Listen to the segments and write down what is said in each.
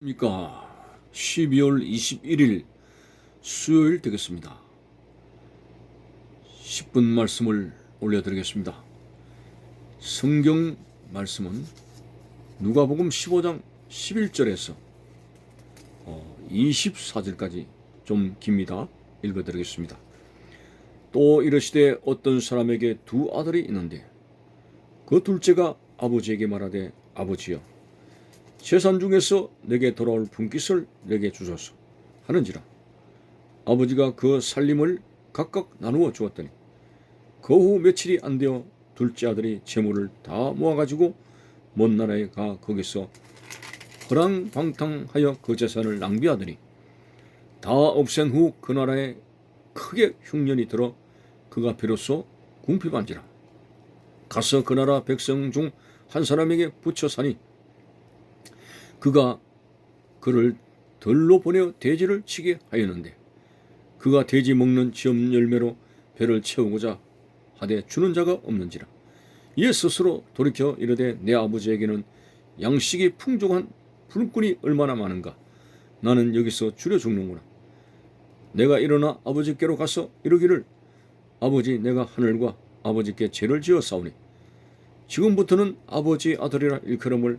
입니까? 12월 21일 수요일 되겠습니다. 10분 말씀을 올려드리겠습니다. 성경 말씀은 누가복음 15장 11절에서 24절까지 좀 깁니다. 읽어드리겠습니다. 또 이르시되 어떤 사람에게 두 아들이 있는데 그 둘째가 아버지에게 말하되 아버지여 재산 중에서 내게 돌아올 분깃을 내게 주소서 하는지라. 아버지가 그 살림을 각각 나누어 주었더니 그 후 며칠이 안 되어 둘째 아들이 재물을 다 모아가지고 먼 나라에 가 거기서 허랑방탕하여 그 재산을 낭비하더니 다 없앤 후 그 나라에 크게 흉년이 들어 그가 비로소 궁핍한지라. 가서 그 나라 백성 중 한 사람에게 붙여 사니 그가 그를 들로 보내어 돼지를 치게 하였는데 그가 돼지 먹는 지엄 열매로 배를 채우고자 하되 주는 자가 없는지라. 이에 스스로 돌이켜 이르되 내 아버지에게는 양식이 풍족한 풀꾼이 얼마나 많은가. 나는 여기서 줄여 죽는구나. 내가 일어나 아버지께로 가서 이르기를 아버지 내가 하늘과 아버지께 죄를 지어 싸우니 지금부터는 아버지 아들이라 일컬음을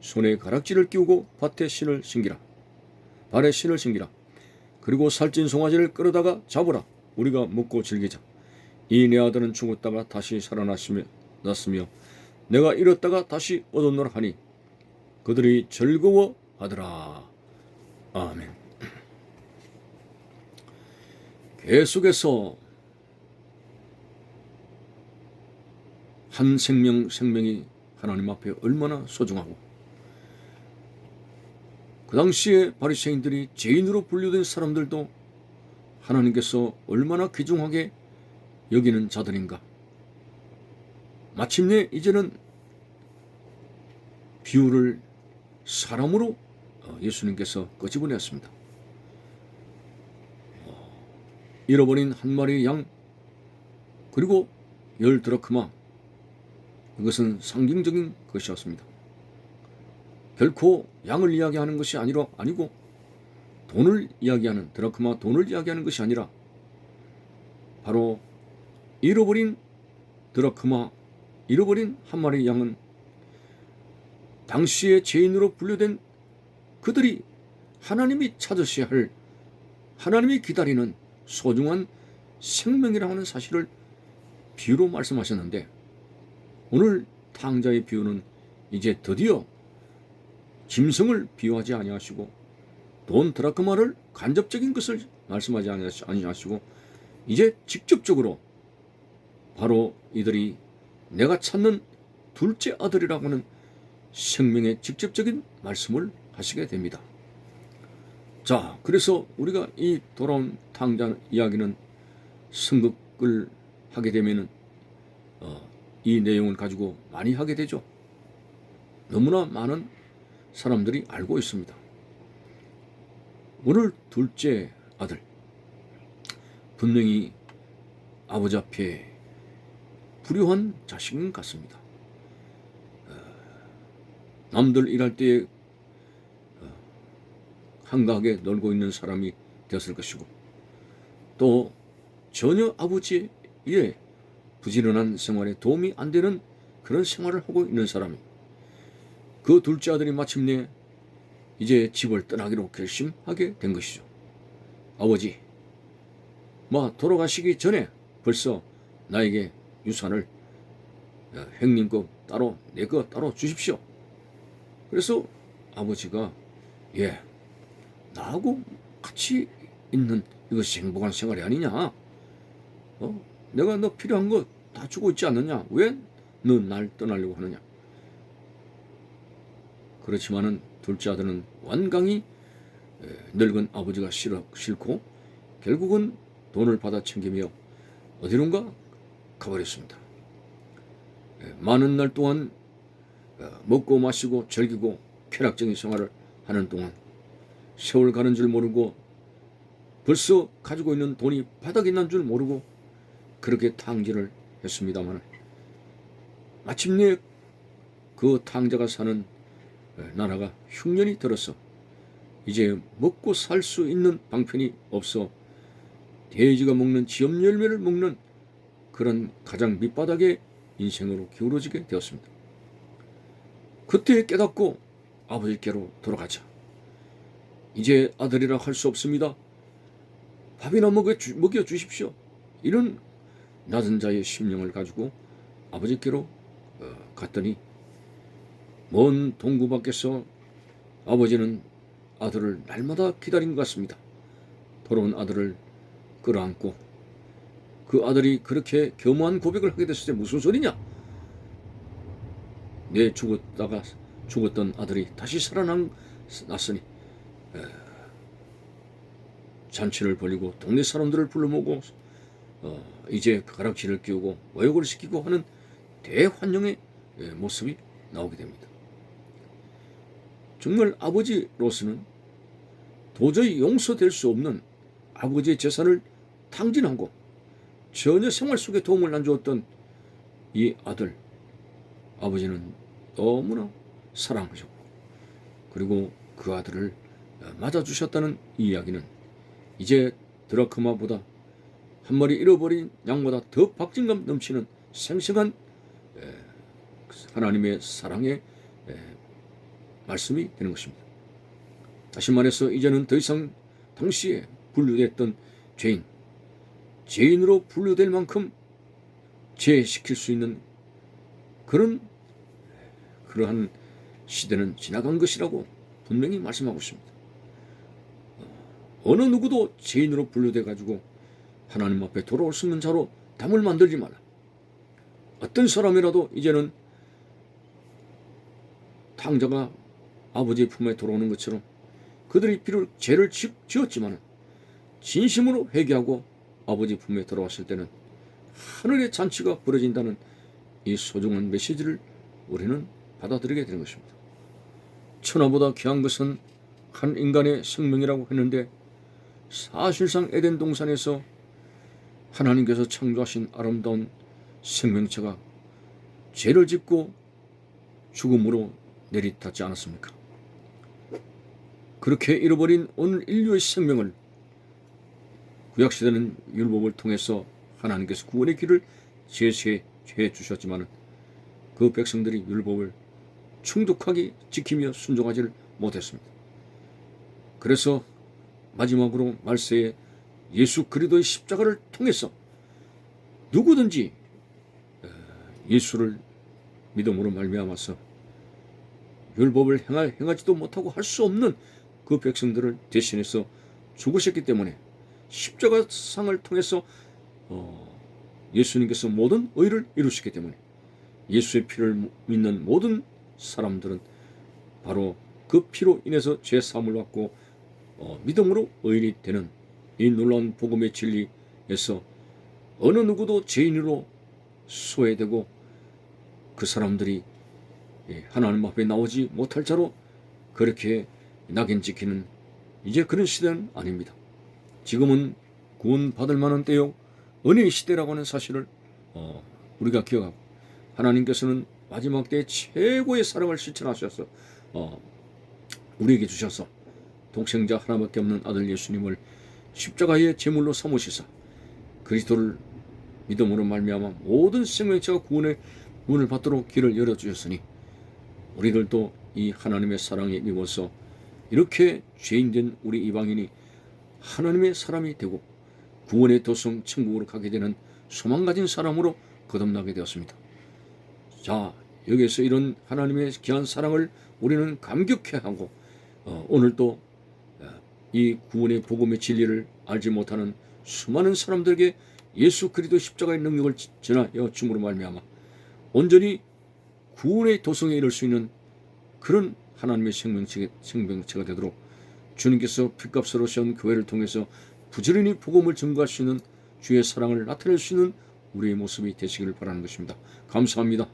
손에 가락지를 끼우고 밭에 신을 신기라. 발에 신을 신기라. 그리고 살찐 송아지를 끌어다가 잡으라. 우리가 먹고 즐기자. 이 내 아들은 죽었다가 다시 살아났으며 났으며 내가 잃었다가 다시 얻었노라 하니 그들이 즐거워하더라. 아멘. 계속해서 한 생명 생명이 하나님 앞에 얼마나 소중하고 그 당시에 바리새인들이 죄인으로 분류된 사람들도 하나님께서 얼마나 귀중하게 여기는 자들인가. 마침내 이제는 비유를 사람으로 어, 예수님께서 끄집어냈습니다. 어, 잃어버린 한 마리 양 그리고 열 드라크마 이것은 상징적인 것이었습니다. 결코 양을 이야기하는 것이 아니라 아니고 돈을 이야기하는 드라크마 돈을 이야기하는 것이 아니라 바로 잃어버린 드라크마 잃어버린 한 마리 양은 당시의 죄인으로 분류된 그들이 하나님이 찾으셔야 할 하나님이 기다리는 소중한 생명이라고 하는 사실을 비유로 말씀하셨는데 오늘 탕자의 비유는 이제 드디어 짐승을 비유하지 아니하시고 돈 드라크마를 간접적인 것을 말씀하지 아니하시고 이제 직접적으로 바로 이들이 내가 찾는 둘째 아들이라고 하는 생명의 직접적인 말씀을 하시게 됩니다. 자, 그래서 우리가 이 돌아온 탕자 이야기는 승극을 하게 되면은 어, 이 내용을 가지고 많이 하게 되죠. 너무나 많은 사람들이 알고 있습니다. 오늘 둘째 아들 분명히 아버지 앞에 불효한 자식인 같습니다. 어, 남들 일할 때에 어, 한가하게 놀고 있는 사람이 되었을 것이고 또 전혀 아버지의 부지런한 생활에 도움이 안 되는 그런 생활을 하고 있는 사람이 그 둘째 아들이 마침내 이제 집을 떠나기로 결심하게 된 것이죠. 아버지, 뭐 돌아가시기 전에 벌써 나에게 유산을 형님 거 따로 내 거 따로 주십시오. 그래서 아버지가 예 나하고 같이 있는 이것이 행복한 생활이 아니냐? 어? 내가 너 필요한 거 다 주고 있지 않느냐? 왜 너 날 떠나려고 하느냐? 그렇지만은 둘째 아들은 완강히 늙은 아버지가 싫어, 싫고 결국은 돈을 받아 챙기며 어디론가 가버렸습니다. 예, 많은 날 동안 어, 먹고 마시고 즐기고 쾌락적인 생활을 하는 동안 세월 가는 줄 모르고 벌써 가지고 있는 돈이 바닥이 난 줄 모르고 그렇게 탕진을 했습니다만 마침내 그 탕자가 사는 예, 나라가 흉년이 들어서 이제 먹고 살 수 있는 방편이 없어 돼지가 먹는 지엽 열매를 먹는 그런 가장 밑바닥의 인생으로 기울어지게 되었습니다. 그때 깨닫고 아버지께로 돌아가자. 이제 아들이라 할 수 없습니다. 밥이나 먹여, 주십시오. 이런 낮은 자의 심령을 가지고 아버지께로 어, 갔더니 먼 동구 밖에서 아버지는 아들을 날마다 기다린 것 같습니다. 돌아온 아들을 끌어안고 그 아들이 그렇게 겸허한 고백을 하게 됐을 때 무슨 소리냐? 내 죽었다가 죽었던 아들이 다시 살아났으니 잔치를 벌리고 동네 사람들을 불러 모고 어, 이제 가락지를 끼우고 모욕을 시키고 하는 대환영의 예, 모습이 나오게 됩니다. 정말 아버지로서는 도저히 용서될 수 없는 아버지의 재산을 탕진하고 전혀 생활 속에 도움을 안 주었던 이 아들 아버지는 너무나 사랑하셨고 그리고 그 아들을 맞아주셨다는 이 이야기는 이제 드라크마보다 한 마리 잃어버린 양보다 더 박진감 넘치는 생생한 하나님의 사랑의 말씀이 되는 것입니다. 다시 말해서 이제는 더 이상 당시에 분류됐던 죄인, 죄인으로 분류될 만큼 죄시킬 수 있는 그런 그러한 시대는 지나간 것이라고 분명히 말씀하고 있습니다. 어느 누구도 죄인으로 분류돼 가지고 하나님 앞에 돌아올 수 있는 자로 담을 만들지 마라. 어떤 사람이라도 이제는 탕자가 아버지의 품에 돌아오는 것처럼 그들이 비록 죄를 지었지만 진심으로 회개하고 아버지 품에 돌아왔을 때는 하늘의 잔치가 벌어진다는 이 소중한 메시지를 우리는 받아들이게 되는 것입니다. 천하보다 귀한 것은 한 인간의 생명이라고 했는데 사실상 에덴 동산에서 하나님께서 창조하신 아름다운 생명체가 죄를 짓고 죽음으로 내리탔지 않았습니까? 그렇게 잃어버린 오늘 인류의 생명을 구약시대는 율법을 통해서 하나님께서 구원의 길을 제시해 주셨지만 그 백성들이 율법을 충독하게 지키며 순종하지를 못했습니다. 그래서 마지막으로 말세에 예수 그리도의 십자가를 통해서 누구든지 어, 예수를 믿음으로 말미암아서 율법을 행할 행하지도 못하고 할 수 없는 그 백성들을 대신해서 죽으셨기 때문에 십자가 상을 통해서 어, 예수님께서 모든 의를 이루시기 때문에 예수의 피를 믿는 모든 사람들은 바로 그 피로 인해서 죄 사함을 받고 어, 믿음으로 의인이 되는 이 놀라운 복음의 진리에서 어느 누구도 죄인으로 소외되고 그 사람들이 예, 하나님 앞에 나오지 못할 자로 그렇게 낙인 찍히는 이제 그런 시대는 아닙니다. 지금은 구원 받을 만한 때요 은혜의 시대라고 하는 사실을 어, 우리가 기억하고 하나님께서는 마지막 때 최고의 사랑을 실천하셔서 어, 우리에게 주셔서 독생자 하나밖에 없는 아들 예수님을 십자가의 제물로 삼으시사 그리스도를 믿음으로 말미암아 모든 생명체가 구원의 문을 받도록 길을 열어 주셨으니 우리들도 이 하나님의 사랑에 입어서 이렇게 죄인된 우리 이방인이 하나님의 사람이 되고 구원의 도성 천국으로 가게 되는 소망 가진 사람으로 거듭나게 되었습니다. 자, 여기에서 이런 하나님의 귀한 사랑을 우리는 감격해 하고 어, 오늘도 어, 이 구원의 복음의 진리를 알지 못하는 수많은 사람들에게 예수 그리스도 십자가의 능력을 전하여 줌으로 말미암아 온전히 구원의 도성에 이를 수 있는 그런 하나님의 생명체, 생명체가 되도록 주님께서 핏값으로 신 교회를 통해서 부지런히 복음을 증거하시는 주의 사랑을 나타낼 수 있는 우리의 모습이 되시기를 바라는 것입니다. 감사합니다.